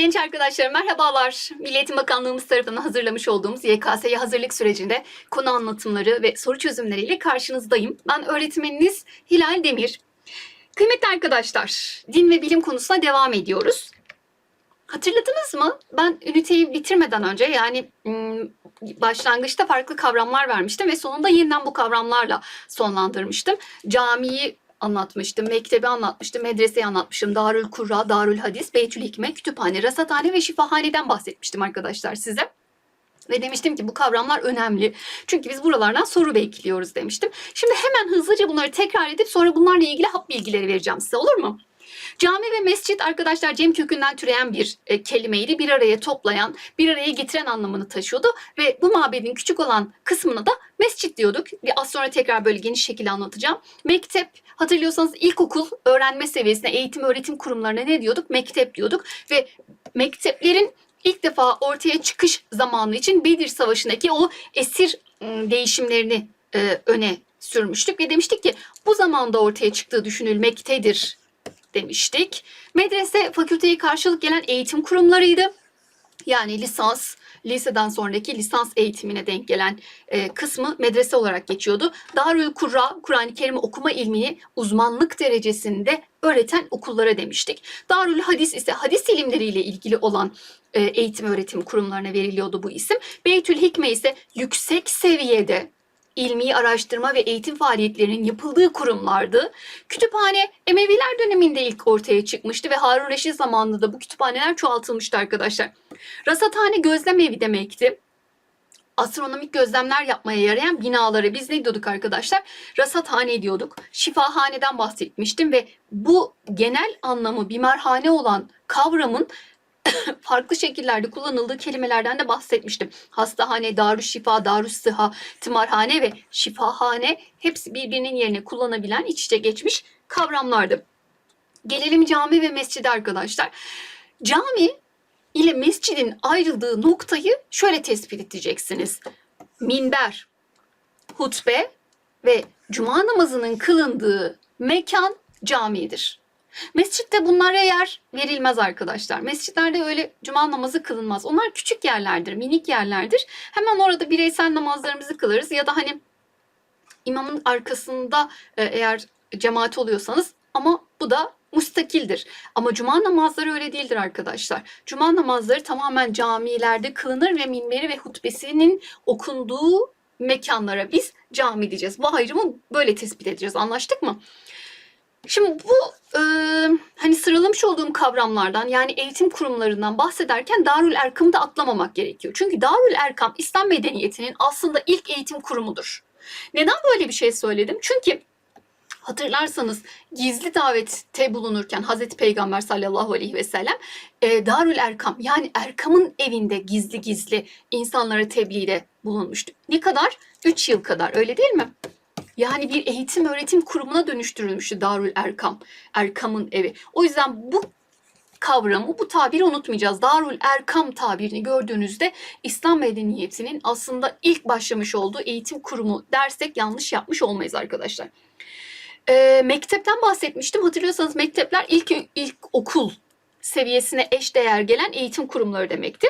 Genç arkadaşlarım merhabalar. Milli Eğitim Bakanlığımız tarafından hazırlamış olduğumuz YKS'ye hazırlık sürecinde konu anlatımları ve soru çözümleriyle karşınızdayım. Ben öğretmeniniz Hilal Demir. Kıymetli arkadaşlar, din ve bilim konusuna devam ediyoruz. Hatırladınız mı? Ben üniteyi bitirmeden önce yani başlangıçta farklı kavramlar vermiştim ve sonunda yeniden bu kavramlarla sonlandırmıştım. Camiyi anlatmıştım, mektebi anlatmıştım, medreseyi anlatmıştım, Darül Kurra, Darül Hadis, Beytül Hikme, kütüphane, rasathane ve şifahaneden bahsetmiştim arkadaşlar size. Ve demiştim ki bu kavramlar önemli. Çünkü biz buralardan soru bekliyoruz demiştim. Şimdi hemen hızlıca bunları tekrar edip sonra bunlarla ilgili hap bilgileri vereceğim size olur mu? Cami ve mescit arkadaşlar cem kökünden türeyen bir e, kelimeydi. Bir araya toplayan, bir araya getiren anlamını taşıyordu. Ve bu mabedin küçük olan kısmına da mescit diyorduk. Bir az sonra tekrar böyle geniş şekilde anlatacağım. Mektep hatırlıyorsanız ilkokul öğrenme seviyesine eğitim öğretim kurumlarına ne diyorduk? Mektep diyorduk. Ve mekteplerin ilk defa ortaya çıkış zamanı için Bedir Savaşı'ndaki o esir ım, değişimlerini e, öne sürmüştük ve demiştik ki bu zamanda ortaya çıktığı düşünülmektedir demiştik. Medrese fakülteye karşılık gelen eğitim kurumlarıydı. Yani lisans, liseden sonraki lisans eğitimine denk gelen e, kısmı medrese olarak geçiyordu. Darül Kurra, Kur'an-ı Kerim okuma ilmini uzmanlık derecesinde öğreten okullara demiştik. Darül Hadis ise hadis ilimleriyle ilgili olan e, eğitim öğretim kurumlarına veriliyordu bu isim. Beytül Hikme ise yüksek seviyede ilmi araştırma ve eğitim faaliyetlerinin yapıldığı kurumlardı. Kütüphane Emeviler döneminde ilk ortaya çıkmıştı ve Harun Reşit zamanında da bu kütüphaneler çoğaltılmıştı arkadaşlar. Rasathane gözlem evi demekti. Astronomik gözlemler yapmaya yarayan binalara biz ne diyorduk arkadaşlar? Rasathane diyorduk. Şifahaneden bahsetmiştim ve bu genel anlamı bimarhane olan kavramın farklı şekillerde kullanıldığı kelimelerden de bahsetmiştim. Hastahane, darüşşifa, darüssıha, tımarhane ve şifahane hepsi birbirinin yerine kullanabilen iç içe geçmiş kavramlardı. Gelelim cami ve mescide arkadaşlar. Cami ile mescidin ayrıldığı noktayı şöyle tespit edeceksiniz. Minber, hutbe ve cuma namazının kılındığı mekan camidir. Mescitte bunlara yer verilmez arkadaşlar. Mescitlerde öyle cuma namazı kılınmaz. Onlar küçük yerlerdir, minik yerlerdir. Hemen orada bireysel namazlarımızı kılarız ya da hani imamın arkasında e, eğer cemaat oluyorsanız ama bu da mustakildir. Ama cuma namazları öyle değildir arkadaşlar. Cuma namazları tamamen camilerde kılınır ve minberi ve hutbesinin okunduğu mekanlara biz cami diyeceğiz. Bu ayrımı böyle tespit edeceğiz. Anlaştık mı? Şimdi bu e, hani sıralamış olduğum kavramlardan yani eğitim kurumlarından bahsederken Darül Erkam'ı da atlamamak gerekiyor. Çünkü Darül Erkam İslam medeniyetinin aslında ilk eğitim kurumudur. Neden böyle bir şey söyledim? Çünkü hatırlarsanız gizli davette bulunurken Hazreti Peygamber sallallahu aleyhi ve sellem e, Darül Erkam yani Erkam'ın evinde gizli gizli insanlara tebliğde bulunmuştu. Ne kadar? 3 yıl kadar öyle değil mi? Yani bir eğitim öğretim kurumuna dönüştürülmüştü Darül Erkam. Erkam'ın evi. O yüzden bu kavramı, bu tabiri unutmayacağız. Darül Erkam tabirini gördüğünüzde İslam medeniyetinin aslında ilk başlamış olduğu eğitim kurumu dersek yanlış yapmış olmayız arkadaşlar. Ee, mektepten bahsetmiştim. Hatırlıyorsanız mektepler ilk ilk okul seviyesine eş değer gelen eğitim kurumları demekti.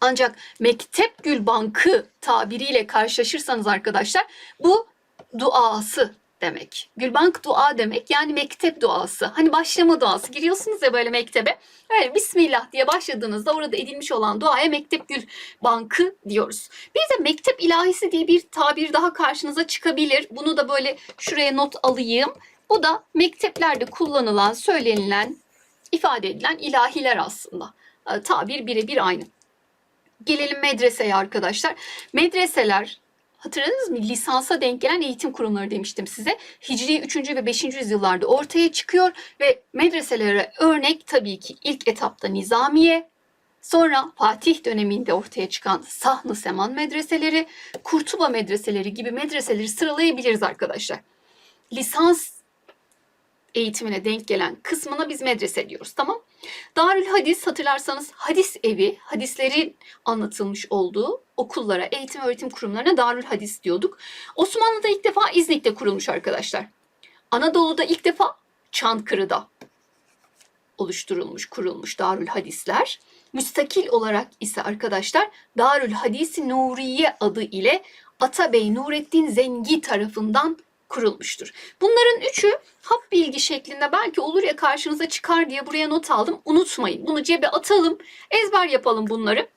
Ancak mektep gül bankı tabiriyle karşılaşırsanız arkadaşlar bu duası demek. Gülbank dua demek yani mektep duası. Hani başlama duası. Giriyorsunuz ya böyle mektebe. Öyle Bismillah diye başladığınızda orada edilmiş olan duaya mektep gül bankı diyoruz. Bir de mektep ilahisi diye bir tabir daha karşınıza çıkabilir. Bunu da böyle şuraya not alayım. Bu da mekteplerde kullanılan, söylenilen, ifade edilen ilahiler aslında. Ee, Tabir birebir aynı. Gelelim medreseye arkadaşlar. Medreseler Hatırladınız mı? Lisansa denk gelen eğitim kurumları demiştim size. Hicri 3. ve 5. yüzyıllarda ortaya çıkıyor ve medreselere örnek tabii ki ilk etapta Nizamiye, sonra Fatih döneminde ortaya çıkan Sahn-ı Seman medreseleri, Kurtuba medreseleri gibi medreseleri sıralayabiliriz arkadaşlar. Lisans eğitimine denk gelen kısmına biz medrese diyoruz. Tamam. Darül Hadis hatırlarsanız hadis evi, hadislerin anlatılmış olduğu okullara, eğitim öğretim kurumlarına Darül Hadis diyorduk. Osmanlı'da ilk defa İznik'te kurulmuş arkadaşlar. Anadolu'da ilk defa Çankırı'da. oluşturulmuş, kurulmuş Darül Hadisler. Müstakil olarak ise arkadaşlar Darül Hadisi Nuriye adı ile Atabey Nurettin Zengi tarafından kurulmuştur. Bunların üçü hap bilgi şeklinde belki olur ya karşınıza çıkar diye buraya not aldım. Unutmayın. Bunu cebe atalım. Ezber yapalım bunları.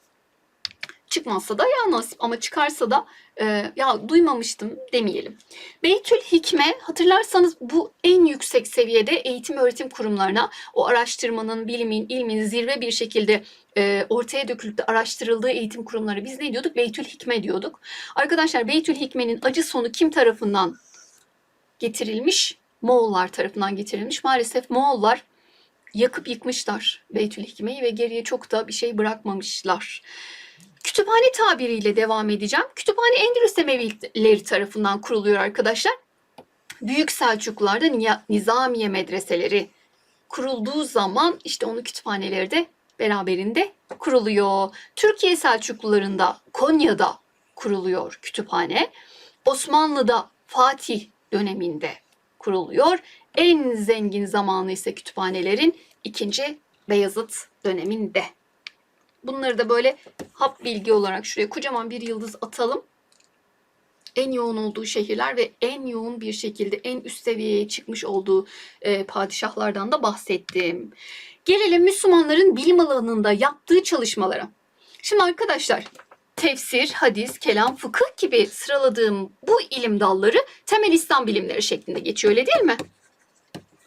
Çıkmazsa da ya nasip ama çıkarsa da e, ya duymamıştım demeyelim. Beytül Hikme hatırlarsanız bu en yüksek seviyede eğitim öğretim kurumlarına o araştırmanın, bilimin, ilmin zirve bir şekilde e, ortaya dökülüp de araştırıldığı eğitim kurumları biz ne diyorduk? Beytül Hikme diyorduk. Arkadaşlar Beytül Hikme'nin acı sonu kim tarafından getirilmiş? Moğollar tarafından getirilmiş. Maalesef Moğollar yakıp yıkmışlar Beytül Hikme'yi ve geriye çok da bir şey bırakmamışlar. Kütüphane tabiriyle devam edeceğim. Kütüphane Endülüs Emevileri tarafından kuruluyor arkadaşlar. Büyük Selçuklularda Nizamiye medreseleri kurulduğu zaman işte onun kütüphaneleri de beraberinde kuruluyor. Türkiye Selçuklularında Konya'da kuruluyor kütüphane. Osmanlı'da Fatih döneminde kuruluyor. En zengin zamanı ise kütüphanelerin 2. Beyazıt döneminde. Bunları da böyle hap bilgi olarak şuraya kocaman bir yıldız atalım. En yoğun olduğu şehirler ve en yoğun bir şekilde en üst seviyeye çıkmış olduğu e, padişahlardan da bahsettim. Gelelim Müslümanların bilim alanında yaptığı çalışmalara. Şimdi arkadaşlar tefsir, hadis, kelam, fıkıh gibi sıraladığım bu ilim dalları temel İslam bilimleri şeklinde geçiyor öyle değil mi?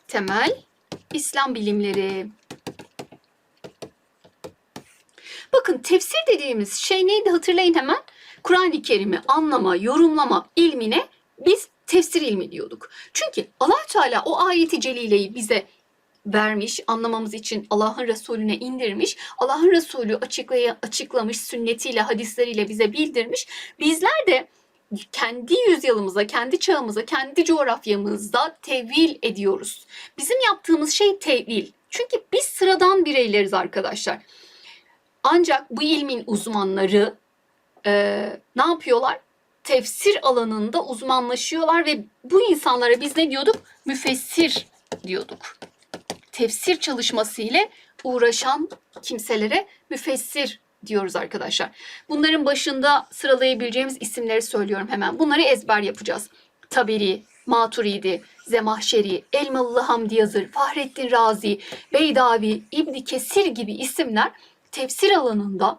Temel İslam bilimleri. Bakın tefsir dediğimiz şey neydi hatırlayın hemen. Kur'an-ı Kerim'i anlama, yorumlama ilmine biz tefsir ilmi diyorduk. Çünkü allah Teala o ayeti celileyi bize vermiş, anlamamız için Allah'ın Resulüne indirmiş. Allah'ın Resulü açıklaya, açıklamış, sünnetiyle, hadisleriyle bize bildirmiş. Bizler de kendi yüzyılımıza, kendi çağımıza, kendi coğrafyamızda tevil ediyoruz. Bizim yaptığımız şey tevil. Çünkü biz sıradan bireyleriz arkadaşlar. Ancak bu ilmin uzmanları e, ne yapıyorlar? Tefsir alanında uzmanlaşıyorlar ve bu insanlara biz ne diyorduk? Müfessir diyorduk. Tefsir çalışması ile uğraşan kimselere müfessir diyoruz arkadaşlar. Bunların başında sıralayabileceğimiz isimleri söylüyorum hemen. Bunları ezber yapacağız. Taberi, Maturidi, Zemahşeri, Elmalı Hamdi Yazır, Fahrettin Razi, Beydavi, İbni Kesir gibi isimler tefsir alanında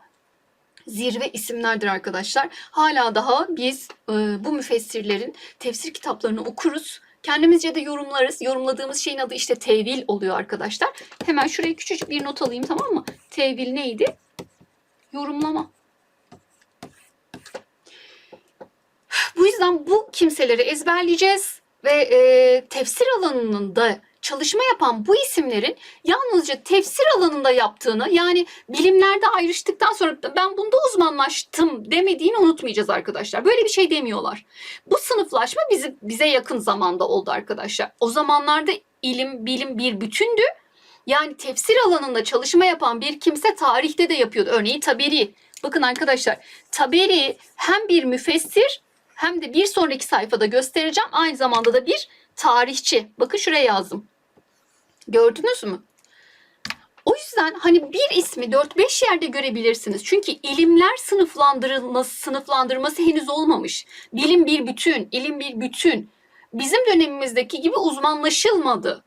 zirve isimlerdir arkadaşlar. Hala daha biz e, bu müfessirlerin tefsir kitaplarını okuruz. Kendimizce de yorumlarız. Yorumladığımız şeyin adı işte tevil oluyor arkadaşlar. Hemen şuraya küçücük bir not alayım tamam mı? Tevil neydi? Yorumlama. Bu yüzden bu kimseleri ezberleyeceğiz ve e, tefsir alanında çalışma yapan bu isimlerin yalnızca tefsir alanında yaptığını yani bilimlerde ayrıştıktan sonra ben bunda uzmanlaştım demediğini unutmayacağız arkadaşlar. Böyle bir şey demiyorlar. Bu sınıflaşma bizi, bize yakın zamanda oldu arkadaşlar. O zamanlarda ilim, bilim bir bütündü. Yani tefsir alanında çalışma yapan bir kimse tarihte de yapıyordu. Örneğin Taberi. Bakın arkadaşlar Taberi hem bir müfessir hem de bir sonraki sayfada göstereceğim. Aynı zamanda da bir tarihçi. Bakın şuraya yazdım. Gördünüz mü? O yüzden hani bir ismi 4-5 yerde görebilirsiniz. Çünkü ilimler sınıflandırılması, sınıflandırması henüz olmamış. Bilim bir bütün, ilim bir bütün. Bizim dönemimizdeki gibi uzmanlaşılmadı.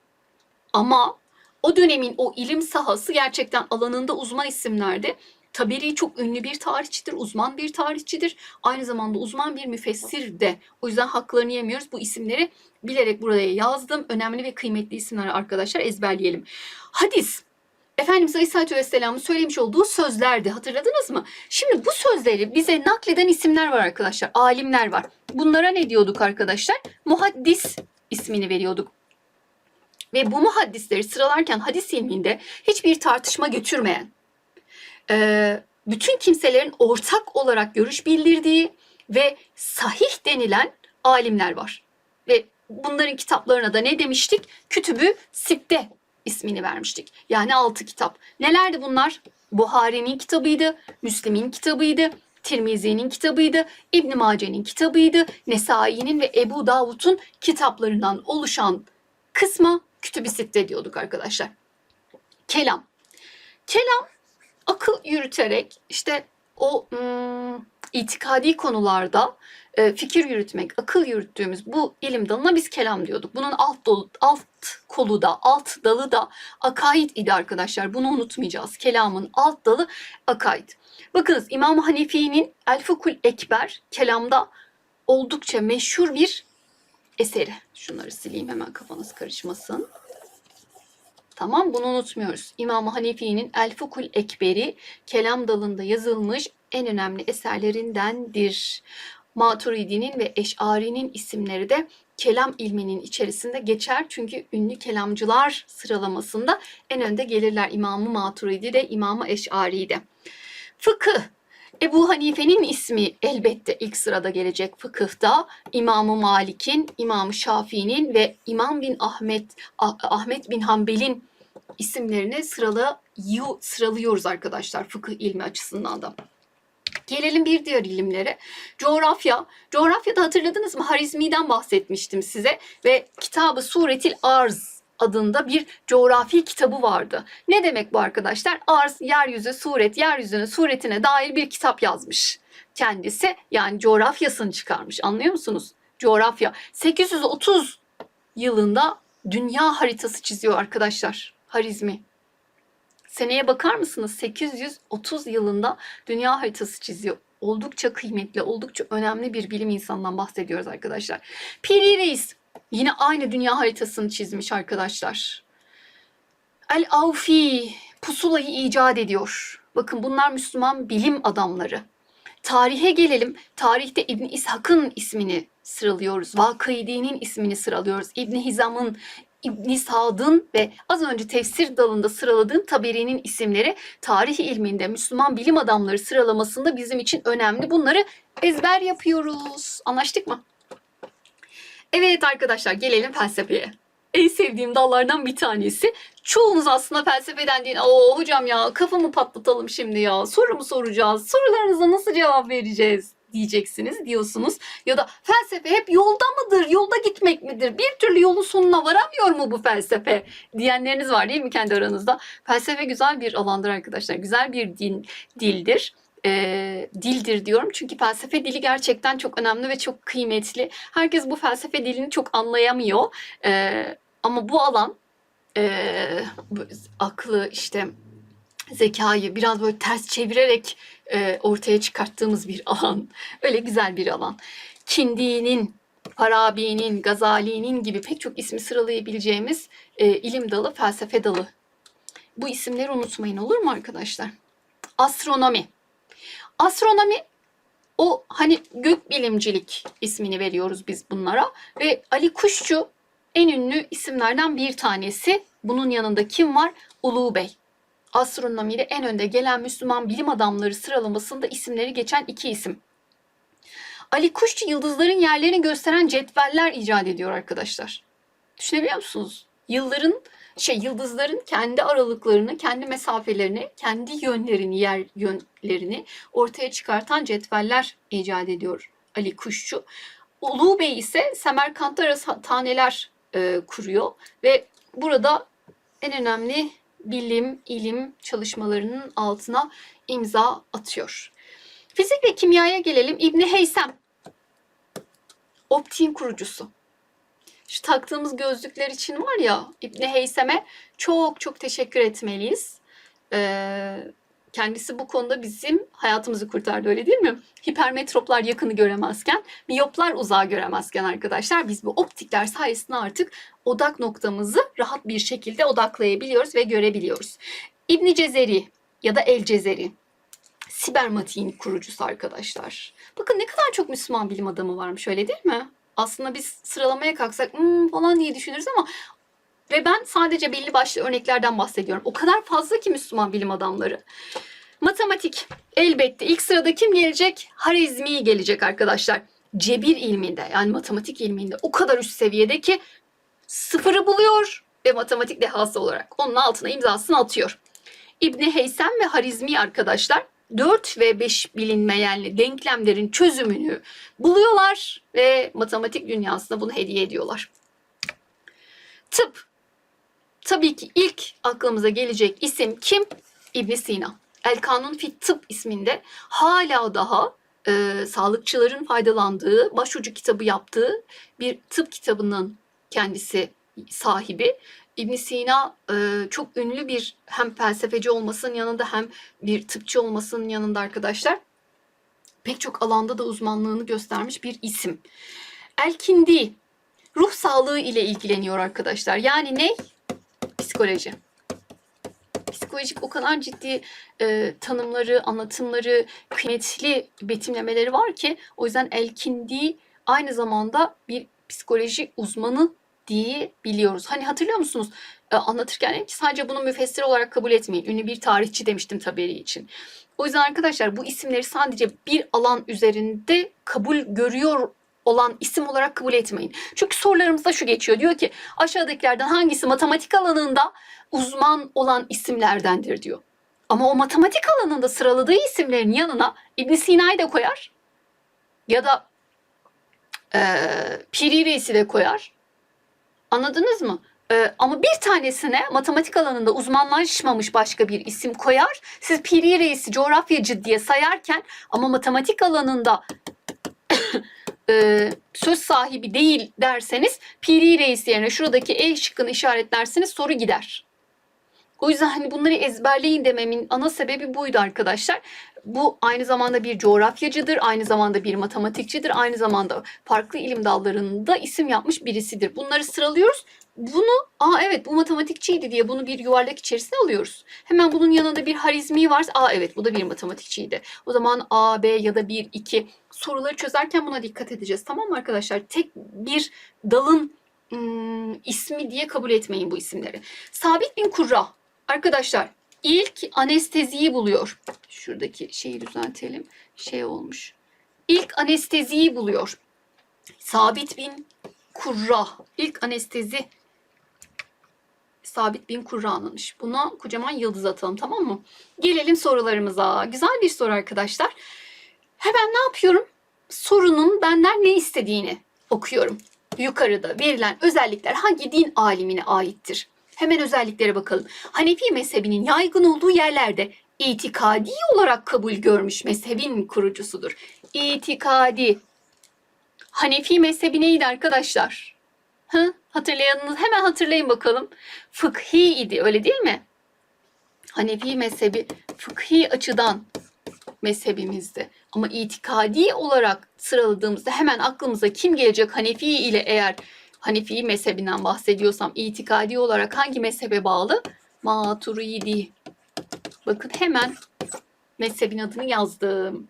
Ama o dönemin o ilim sahası gerçekten alanında uzman isimlerdi. Taberi çok ünlü bir tarihçidir, uzman bir tarihçidir. Aynı zamanda uzman bir müfessir de. O yüzden haklarını yemiyoruz. Bu isimleri bilerek buraya yazdım. Önemli ve kıymetli isimler arkadaşlar ezberleyelim. Hadis. Efendimiz Aleyhisselatü Vesselam'ın söylemiş olduğu sözlerdi. Hatırladınız mı? Şimdi bu sözleri bize nakleden isimler var arkadaşlar. Alimler var. Bunlara ne diyorduk arkadaşlar? Muhaddis ismini veriyorduk. Ve bu muhaddisleri sıralarken hadis ilminde hiçbir tartışma götürmeyen, e, bütün kimselerin ortak olarak görüş bildirdiği ve sahih denilen alimler var. Ve bunların kitaplarına da ne demiştik? Kütübü Sitte ismini vermiştik. Yani altı kitap. Nelerdi bunlar? Buhari'nin kitabıydı, Müslim'in kitabıydı, Tirmizi'nin kitabıydı, İbn Mace'nin kitabıydı, Nesai'nin ve Ebu Davud'un kitaplarından oluşan kısma Kütüb-i Sitte diyorduk arkadaşlar. Kelam. Kelam akıl yürüterek işte o ım, itikadi konularda e, fikir yürütmek, akıl yürüttüğümüz bu ilim dalına biz kelam diyorduk. Bunun alt dolu, alt kolu da, alt dalı da akaid idi arkadaşlar. Bunu unutmayacağız. Kelamın alt dalı akaid. Bakınız İmam Hanefi'nin El Fukul Ekber kelamda oldukça meşhur bir eseri. Şunları sileyim hemen kafanız karışmasın. Tamam bunu unutmuyoruz. İmam Hanefi'nin El Fukul Ekberi kelam dalında yazılmış en önemli eserlerindendir. Maturidi'nin ve Eş'ari'nin isimleri de kelam ilminin içerisinde geçer. Çünkü ünlü kelamcılar sıralamasında en önde gelirler. İmamı Maturidi de İmamı Eş'ari de. Fıkıh. Ebu Hanife'nin ismi elbette ilk sırada gelecek fıkıhta. İmamı Malik'in, İmamı Şafii'nin ve İmam bin Ahmet Ah- Ahmet bin Hanbel'in isimlerini sıralı sıralıyoruz arkadaşlar fıkıh ilmi açısından da. Gelelim bir diğer ilimlere. Coğrafya. Coğrafyada hatırladınız mı? Harizmi'den bahsetmiştim size ve kitabı Suretil Arz adında bir coğrafi kitabı vardı. Ne demek bu arkadaşlar? Arz, yeryüzü, suret, yeryüzünün suretine dair bir kitap yazmış. Kendisi yani coğrafyasını çıkarmış. Anlıyor musunuz? Coğrafya. 830 yılında dünya haritası çiziyor arkadaşlar. Harizmi. Seneye bakar mısınız? 830 yılında dünya haritası çiziyor. Oldukça kıymetli, oldukça önemli bir bilim insanından bahsediyoruz arkadaşlar. Piri Reis yine aynı dünya haritasını çizmiş arkadaşlar. El Avfi pusulayı icat ediyor. Bakın bunlar Müslüman bilim adamları. Tarihe gelelim. Tarihte İbn İshak'ın ismini sıralıyoruz. Vakıidi'nin ismini sıralıyoruz. İbn Hizam'ın, İbn Sad'ın ve az önce tefsir dalında sıraladığım Taberi'nin isimleri tarih ilminde Müslüman bilim adamları sıralamasında bizim için önemli. Bunları ezber yapıyoruz. Anlaştık mı? Evet arkadaşlar gelelim felsefeye. En sevdiğim dallardan bir tanesi. Çoğunuz aslında felsefeden değil. Oo hocam ya kafamı patlatalım şimdi ya. Soru mu soracağız? Sorularınıza nasıl cevap vereceğiz? diyeceksiniz diyorsunuz. Ya da felsefe hep yolda mıdır? Yolda gitmek midir? Bir türlü yolun sonuna varamıyor mu bu felsefe? Diyenleriniz var değil mi kendi aranızda? Felsefe güzel bir alandır arkadaşlar. Güzel bir din, dildir e, dildir diyorum. Çünkü felsefe dili gerçekten çok önemli ve çok kıymetli. Herkes bu felsefe dilini çok anlayamıyor. E, ama bu alan e, aklı işte zekayı biraz böyle ters çevirerek e, ortaya çıkarttığımız bir alan. Öyle güzel bir alan. Kindi'nin, Farabi'nin, Gazali'nin gibi pek çok ismi sıralayabileceğimiz e, ilim dalı, felsefe dalı. Bu isimleri unutmayın olur mu arkadaşlar? Astronomi. Astronomi o hani gökbilimcilik ismini veriyoruz biz bunlara ve Ali Kuşçu en ünlü isimlerden bir tanesi. Bunun yanında kim var? Ulu Bey. Astronomide en önde gelen Müslüman bilim adamları sıralamasında isimleri geçen iki isim. Ali Kuşçu yıldızların yerlerini gösteren cetveller icat ediyor arkadaşlar. Düşünebiliyor musunuz? Yılların şey yıldızların kendi aralıklarını, kendi mesafelerini, kendi yönlerini, yer yönlerini ortaya çıkartan cetveller icat ediyor Ali Kuşçu. Ulu Bey ise Semerkant'ta taneler e, kuruyor ve burada en önemli bilim, ilim çalışmalarının altına imza atıyor. Fizik ve kimyaya gelelim. İbni Heysem, optiğin kurucusu. Şu taktığımız gözlükler için var ya İbni Heysem'e çok çok teşekkür etmeliyiz. Ee, kendisi bu konuda bizim hayatımızı kurtardı öyle değil mi? Hipermetroplar yakını göremezken, miyoplar uzağı göremezken arkadaşlar biz bu optikler sayesinde artık odak noktamızı rahat bir şekilde odaklayabiliyoruz ve görebiliyoruz. İbni Cezeri ya da El Cezeri sibermatiğin kurucusu arkadaşlar. Bakın ne kadar çok Müslüman bilim adamı varmış öyle değil mi? Aslında biz sıralamaya kalksak hmm, falan diye düşünürüz ama ve ben sadece belli başlı örneklerden bahsediyorum. O kadar fazla ki Müslüman bilim adamları. Matematik elbette ilk sırada kim gelecek? Harizmi gelecek arkadaşlar. Cebir ilminde yani matematik ilminde o kadar üst seviyede ki sıfırı buluyor ve matematik dehası olarak onun altına imzasını atıyor. İbni Heysem ve Harizmi arkadaşlar 4 ve 5 bilinmeyenli denklemlerin çözümünü buluyorlar ve matematik dünyasına bunu hediye ediyorlar. Tıp. Tabii ki ilk aklımıza gelecek isim kim? İbn Sina. El Kanun fi Tıp isminde hala daha e, sağlıkçıların faydalandığı, başucu kitabı yaptığı bir tıp kitabının kendisi sahibi. İbn Sina e, çok ünlü bir hem felsefeci olmasının yanında hem bir tıpçı olmasının yanında arkadaşlar pek çok alanda da uzmanlığını göstermiş bir isim. Elkindi ruh sağlığı ile ilgileniyor arkadaşlar. Yani ne? Psikoloji. Psikolojik o kadar ciddi e, tanımları, anlatımları, kıymetli betimlemeleri var ki o yüzden Elkindi aynı zamanda bir psikoloji uzmanı diye biliyoruz. Hani hatırlıyor musunuz? E, anlatırken dedim ki sadece bunu müfessir olarak kabul etmeyin. Ünlü bir tarihçi demiştim taberi için. O yüzden arkadaşlar bu isimleri sadece bir alan üzerinde kabul görüyor olan isim olarak kabul etmeyin. Çünkü sorularımızda şu geçiyor. Diyor ki aşağıdakilerden hangisi matematik alanında uzman olan isimlerdendir diyor. Ama o matematik alanında sıraladığı isimlerin yanına İbn Sina'yı da koyar. Ya da eee Piri Reis'i de koyar. Anladınız mı? Ee, ama bir tanesine matematik alanında uzmanlaşmamış başka bir isim koyar. Siz Piri Reis'i coğrafyacı diye sayarken ama matematik alanında e, söz sahibi değil derseniz Piri Reis yerine şuradaki E şıkkını işaretlerseniz soru gider. O yüzden hani bunları ezberleyin dememin ana sebebi buydu arkadaşlar. Bu aynı zamanda bir coğrafyacıdır, aynı zamanda bir matematikçidir, aynı zamanda farklı ilim dallarında isim yapmış birisidir. Bunları sıralıyoruz. Bunu, aa evet bu matematikçiydi diye bunu bir yuvarlak içerisine alıyoruz. Hemen bunun yanında bir harizmi varsa, aa evet bu da bir matematikçiydi. O zaman A, B ya da 1, 2 soruları çözerken buna dikkat edeceğiz. Tamam mı arkadaşlar? Tek bir dalın ım, ismi diye kabul etmeyin bu isimleri. Sabit bin Kurra. Arkadaşlar ilk anesteziyi buluyor. Şuradaki şeyi düzeltelim. Şey olmuş. İlk anesteziyi buluyor. Sabit bin Kurra. İlk anestezi Sabit bin Kurra'nınmış. Buna kocaman yıldız atalım tamam mı? Gelelim sorularımıza. Güzel bir soru arkadaşlar. Hemen ne yapıyorum? Sorunun benden ne istediğini okuyorum. Yukarıda verilen özellikler hangi din alimine aittir? Hemen özelliklere bakalım. Hanefi mezhebinin yaygın olduğu yerlerde itikadi olarak kabul görmüş mezhebin kurucusudur. İtikadi. Hanefi mezhebi neydi arkadaşlar? Hı? Hatırlayanınız hemen hatırlayın bakalım. Fıkhi idi öyle değil mi? Hanefi mezhebi fıkhi açıdan mezhebimizdi. Ama itikadi olarak sıraladığımızda hemen aklımıza kim gelecek Hanefi ile eğer Hanefi mezhebinden bahsediyorsam itikadi olarak hangi mezhebe bağlı? Maturidi. Bakın hemen mezhebin adını yazdım.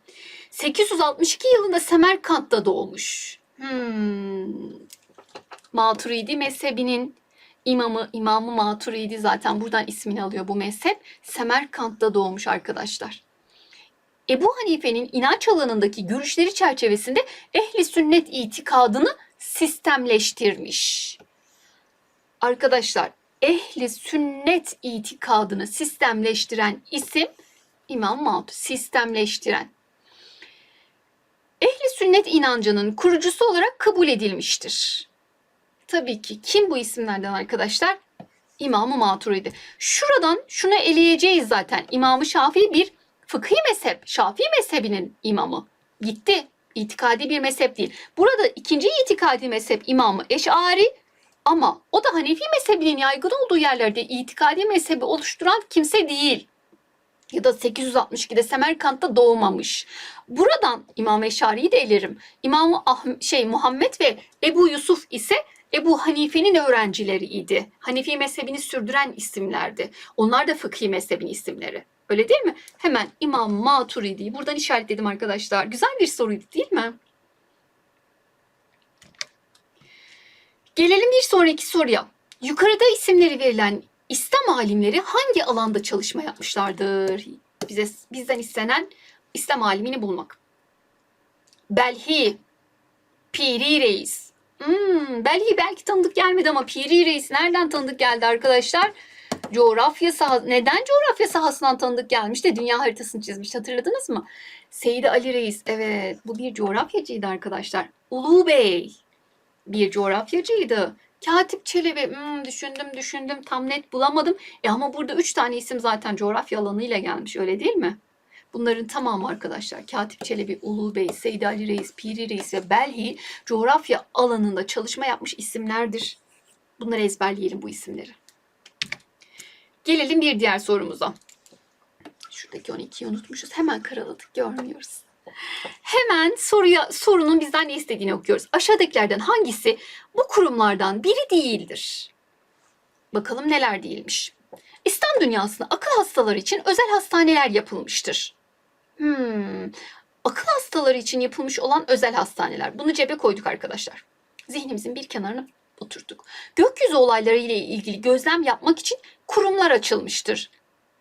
862 yılında Semerkant'ta doğmuş. Hmm. Maturidi mezhebinin imamı, imamı Maturidi zaten buradan ismini alıyor bu mezhep. Semerkant'ta doğmuş arkadaşlar. Ebu Hanife'nin inanç alanındaki görüşleri çerçevesinde ehli sünnet itikadını sistemleştirmiş. Arkadaşlar ehli sünnet itikadını sistemleştiren isim İmam Mahmud. Sistemleştiren. Ehli sünnet inancının kurucusu olarak kabul edilmiştir. Tabii ki kim bu isimlerden arkadaşlar? İmam-ı Maturidi. Şuradan şunu eleyeceğiz zaten. İmam-ı Şafii bir fıkhi mezhep. Şafii mezhebinin imamı. Gitti. İtikadi bir mezhep değil. Burada ikinci itikadi mezhep imamı Eş'ari ama o da Hanefi mezhebinin yaygın olduğu yerlerde itikadi mezhebi oluşturan kimse değil. Ya da 862'de Semerkant'ta doğmamış. Buradan İmam Eş'ari'yi de elerim. İmam ah şey Muhammed ve Ebu Yusuf ise Ebu Hanife'nin öğrencileriydi. Hanefi mezhebini sürdüren isimlerdi. Onlar da fıkhi mezhebin isimleri. Öyle değil mi? Hemen İmam Maturidi'yi buradan işaretledim arkadaşlar. Güzel bir soruydu değil mi? Gelelim bir sonraki soruya. Yukarıda isimleri verilen İslam alimleri hangi alanda çalışma yapmışlardır? Bize bizden istenen İslam alimini bulmak. Belhi, Piri Reis. Hmm, Belhi belki tanıdık gelmedi ama Piri Reis nereden tanıdık geldi arkadaşlar? Coğrafya sahası, neden coğrafya sahasından tanıdık gelmiş de dünya haritasını çizmiş hatırladınız mı? Seydi Ali Reis, evet bu bir coğrafyacıydı arkadaşlar. Ulu Bey bir coğrafyacıydı. Katip Çelebi hmm, düşündüm düşündüm tam net bulamadım. E ama burada üç tane isim zaten coğrafya alanıyla gelmiş öyle değil mi? Bunların tamamı arkadaşlar Katip Çelebi, Ulu Bey, Seyid Ali Reis, Piri Reis ve Belhi coğrafya alanında çalışma yapmış isimlerdir. Bunları ezberleyelim bu isimleri. Gelelim bir diğer sorumuza. Şuradaki 12'yi unutmuşuz. Hemen karaladık görmüyoruz. Hemen soruya sorunun bizden ne istediğini okuyoruz. Aşağıdakilerden hangisi bu kurumlardan biri değildir? Bakalım neler değilmiş. İslam dünyasında akıl hastaları için özel hastaneler yapılmıştır. Hmm, akıl hastaları için yapılmış olan özel hastaneler. Bunu cebe koyduk arkadaşlar. Zihnimizin bir kenarına oturttuk. Gökyüzü olayları ile ilgili gözlem yapmak için kurumlar açılmıştır.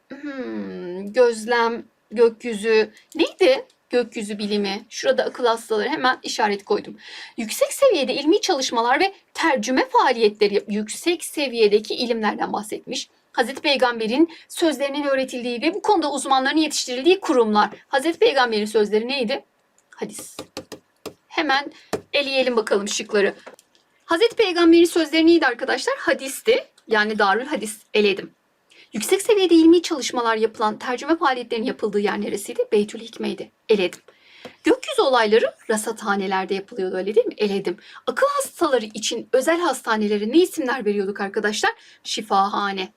Hmm, gözlem, gökyüzü neydi? Gökyüzü bilimi. Şurada akıl hastaları hemen işaret koydum. Yüksek seviyede ilmi çalışmalar ve tercüme faaliyetleri yüksek seviyedeki ilimlerden bahsetmiş. Hazreti Peygamber'in sözlerinin öğretildiği ve bu konuda uzmanların yetiştirildiği kurumlar. Hazreti Peygamber'in sözleri neydi? Hadis. Hemen eleyelim bakalım şıkları. Hazreti Peygamber'in sözleri neydi arkadaşlar? Hadisti. Yani Darül Hadis eledim. Yüksek seviyede ilmi çalışmalar yapılan tercüme faaliyetlerinin yapıldığı yer neresiydi? Beytül Hikme'ydi. Eledim. Gökyüzü olayları rasathanelerde yapılıyordu öyle değil mi? Eledim. Akıl hastaları için özel hastanelere ne isimler veriyorduk arkadaşlar? Şifahane.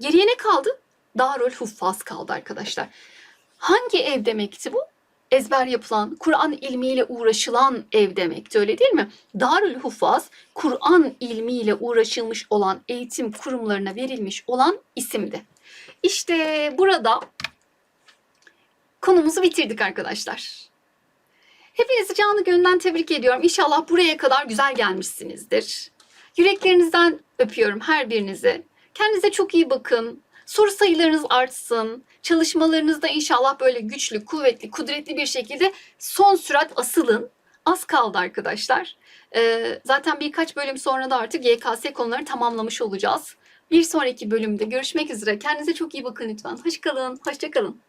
Geriye ne kaldı? Darül Huffaz kaldı arkadaşlar. Hangi ev demekti bu? Ezber yapılan, Kur'an ilmiyle uğraşılan ev demekti öyle değil mi? Darül Huffaz, Kur'an ilmiyle uğraşılmış olan eğitim kurumlarına verilmiş olan isimdi. İşte burada konumuzu bitirdik arkadaşlar. Hepinizi canı gönülden tebrik ediyorum. İnşallah buraya kadar güzel gelmişsinizdir. Yüreklerinizden öpüyorum her birinizi. Kendinize çok iyi bakın. Soru sayılarınız artsın. Çalışmalarınızda inşallah böyle güçlü, kuvvetli, kudretli bir şekilde son sürat asılın. Az kaldı arkadaşlar. Ee, zaten birkaç bölüm sonra da artık YKS konularını tamamlamış olacağız. Bir sonraki bölümde görüşmek üzere. Kendinize çok iyi bakın lütfen. Hoşçakalın. Hoşçakalın.